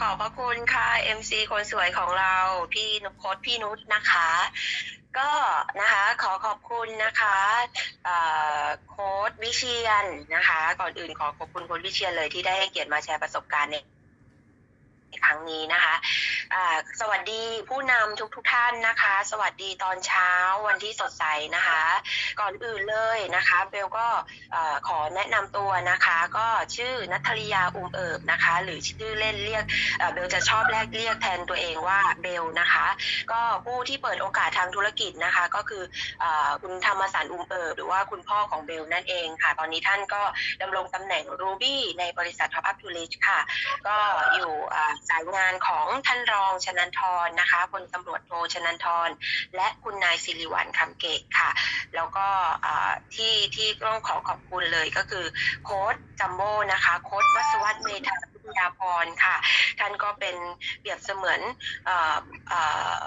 ขอบพระคุณค่ะ MC คนสวยของเรา พี่นุโคตพี่นุชนะคะ ก็นะคะขอขอบคุณนะคะโค้ดวิเชียนนะคะ ก่อนอื่นขอขอบคุณโค้ดวิเชียนเลยที่ได้ให้เกียรติมาแชร์ประสบการณ์ในครั้งนี้นะคะ สวัสดีผู้นำทุกทุกท่านนะคะ สวัสดีตอนเช้าวันที่สดใสนะคะ ก่อนอื่นเลยนะคะเบลก็ขอแนะนำตัวนะคะ ก็ชื่อนัทริยาอุมเอิบนะคะ หรือชื่อเล่นเรียกเบลจะชอบแรกเรียกแทนตัวเองว่าเบลนะคะ ก็ผู้ที่เปิดโอกาสทางธุรกิจนะคะ ก็คืออคุณธรรมสารอุมเอิบหรือว่าคุณพ่อของเบลนั่นเองค่ะ ตอนนี้ท่านก็ดำรงตำแหน่งรูบี้ในบริษัททอปอัพทูลิชค่ะ ก็อยู่สายงานของท่านรองชนันทรนะคะพลตำรวจโทชนันทร และคุณนายสิริวัลคำเกตค่ะ แล้วก็ที่ที่ต้องขอขอบคุณเลยก็คือโค้ดจัมโบ้นะคะ โค้ดวัสวัตเมธา พิทยาพรค่ะ ท่านก็เป็นเปรียบเสมือน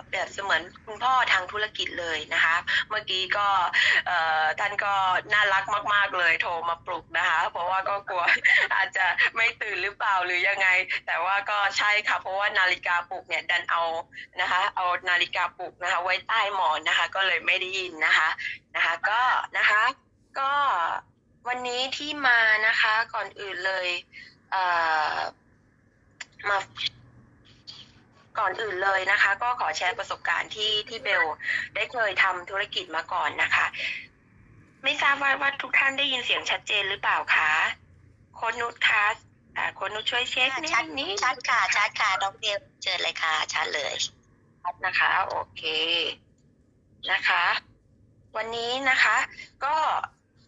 เปรียบเสมือนคุณพ่อทางธุรกิจเลยนะคะ เมื่อกี้ก็ท่านก็น่ารักมาก ๆ เลยโทรมาปลุกนะคะ เพราะว่าก็กลัวอาจจะไม่ตื่นหรือเปล่าหรือยังไง แต่ว่าก็ใช่ค่ะ เพราะว่านาฬิกาปลุกเนี่ยดันเอานะคะ เอานาฬิกาปลุกนะคะ ไว้ใต้หมอนนะคะ ก็เลยไม่ได้ยินนะคะนะคะก็นะคะก็วันนี้ที่มานะคะก่อนอื่นเลยเอ่อ มาก่อนอื่นเลยนะคะ ก็ขอแชร์ประสบการณ์ที่ที่เบลได้เคยทำธุรกิจมาก่อนนะคะ ไม่ทราบว่าว่าทุกท่านได้ยินเสียงชัดเจนหรือเปล่าคะโค้ดนุชคะอ่าโค้ดนุชช่วยเช็คนิดชัดนิดชัดค่ะชัดค่ะน้องเบลเชิญเลยค่ะชัดเลยนะคะ โอเคนะคะ วันนี้นะคะ ก็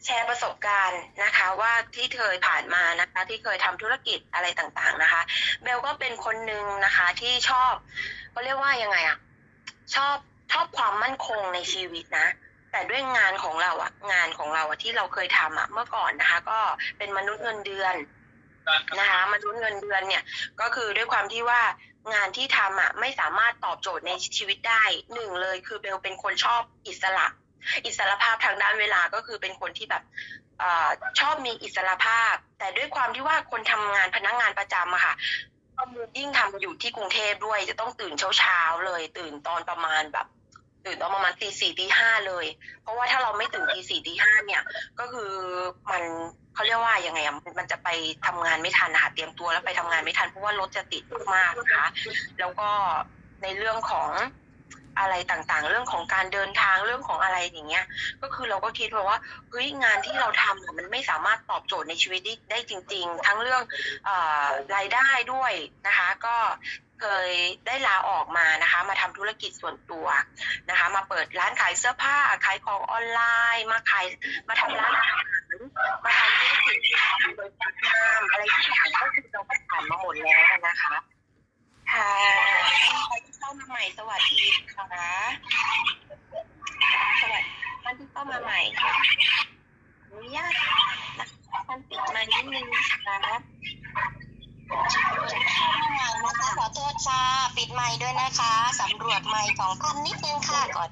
แชร์ประสบการณ์นะคะว่าที่เคยผ่านมานะคะ ที่เคยทำธุรกิจอะไรต่างๆนะคะ เบลก็เป็นคนหนึ่งนะคะที่ชอบก็เรียกว่ายังไงอะชอบชอบความมั่นคงในชีวิตนะ แต่ด้วยงานของเราอะงานของเราอะที่เราเคยทำอะเมื่อก่อนนะคะ ก็เป็นมนุษย์เงินเดือนนะคะมนุษย์เงินเดือนเนี่ยก็คือด้วยความที่ว่างานที่ทำอะไม่สามารถตอบโจทย์ในชีวิตได้หนึ่งเลยคือเบลเป็นคนชอบอิสระ อิสระภาพทางด้านเวลาก็คือเป็นคนที่แบบอชอบมีอิสระภาพ แต่ด้วยความที่ว่าคนทำงานพนักงานประจำอะค่ะยิ่งทำอยู่ที่กรุงเทพด้วย จะต้องตื่นเช้าๆเลย ตื่นตอนประมาณแบบ ตื่นตอนประมาณตีสี่ตีห้าเลย เพราะว่าถ้าเราไม่ตื่นตีสี่ตีห้าเนี่ย ก็คือมันเขาเรียกว่ายังไงอะมันจะไปทำงานไม่ทันนะคะเตรียมตัวแล้วไปทำงานไม่ทันเพราะว่ารถจะติดมากนะคะ แล้วก็ในเรื่องของ อะไรต่างๆ เรื่องของการเดินทางเรื่องของอะไรอย่างเงี้ย ก็คือเราก็คิดว่าเฮ้ยงานที่เราทำมันไม่สามารถตอบโจทย์ในชีวิตได้จริง ๆ ทั้งเรื่องอรายได้ด้วยนะคะ ก็เคยได้ลาออกมานะคะ มาทำธุรกิจส่วนตัวนะคะ มาเปิดร้านขายเสื้อผ้า ขายของออนไลน์ มาขายมาทำร้านอาหารมาทำธุรกิจโดยการงานอะไรต่างก็คือเราก็ผ่านมาหมดแล้วนะคะใครที่เข้ามา ใหม่สวัสดีค่ะสวัสดีท่านที่เข้ามาใหม่อนุญาตนะคะท่านปิดมานิดนึงนะคะนะคะขอโทษค่ะปิดไมค์ด้วยนะคะสำรวจไมค์ของท่านนิดนึงค่ะก่อน